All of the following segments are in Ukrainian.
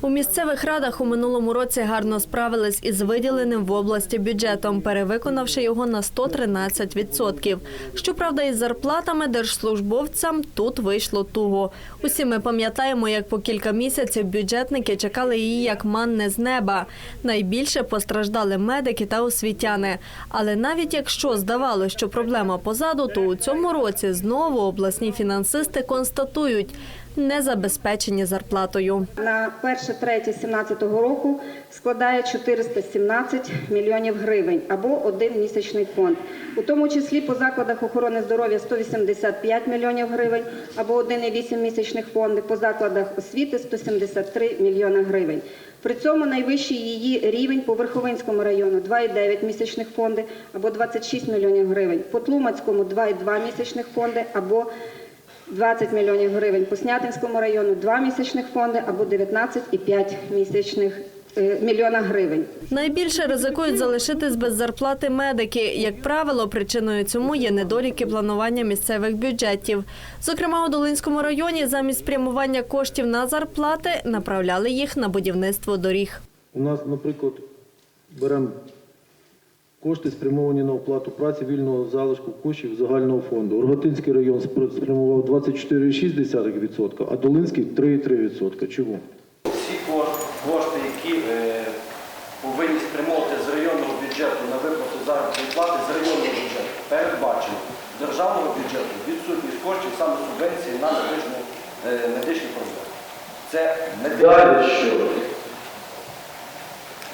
У місцевих радах у минулому році гарно справились із виділеним в області бюджетом, перевиконавши його на 113%. Щоправда, із зарплатами держслужбовцям тут вийшло туго. Усі ми пам'ятаємо, як по кілька місяців бюджетники чекали її як манне з неба. Найбільше постраждали медики та освітяни. Але навіть якщо здавалося, що проблема позаду, то у цьому році знову обласні фінансисти констатують – не забезпечені зарплатою. На 1 3 17 року складає 417 мільйонів гривень або один місячний фонд. У тому числі по закладах охорони здоров'я 185 мільйонів гривень або 1,8 місячних фонду, по закладах освіти 173 мільйони гривень. При цьому найвищий її рівень по Верховинському району 2,9 місячних фонди або 26 мільйонів гривень, по Тлумацькому 2,2 місячних фонди або 20 мільйонів гривень, по Снятинському району 2 місячних фонди або 19,5 місячних е, мільйона гривень. Найбільше ризикують залишитись без зарплати медики. Як правило, причиною цьому є недоліки планування місцевих бюджетів. Зокрема, у Долинському районі замість спрямування коштів на зарплати направляли їх на будівництво доріг. У нас, наприклад, беремо кошти спрямовані на оплату праці вільного залишку коштів загального фонду. Рогатинський район спрямував 24,6%, а Долинський 3,3%. Чому? Всі кошти, які е, повинні спрямовувати з районного бюджету на виплату заробітної плати з районного бюджету, передбачено з державного бюджету відсутність коштів саме субвенції на медичну, е, медичні проблеми. Це медичні.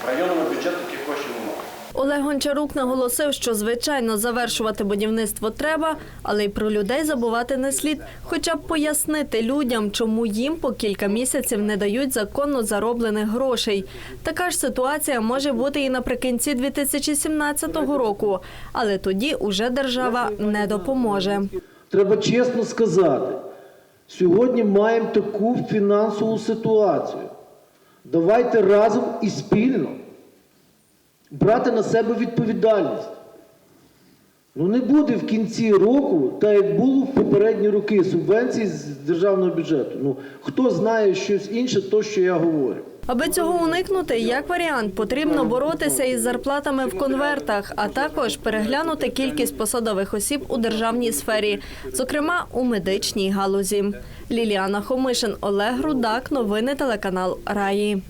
В районному бюджеті таких коштів немає. Олег Гончарук наголосив, що звичайно завершувати будівництво треба, але й про людей забувати не слід, хоча б пояснити людям, чому їм по кілька місяців не дають законно зароблених грошей. Така ж ситуація може бути і наприкінці 2017 року, але тоді уже держава не допоможе. Треба чесно сказати, сьогодні маємо таку фінансову ситуацію. Давайте разом і спільно брати на себе відповідальність. Ну не буде в кінці року, так як було в попередні роки, субвенцій з державного бюджету. Ну хто знає щось інше, то що я говорю. Аби цього уникнути, як варіант, потрібно боротися із зарплатами в конвертах, а також переглянути кількість посадових осіб у державній сфері, зокрема у медичній галузі. Ліліана Хомишин, Олег Рудак, новини телеканал Раї.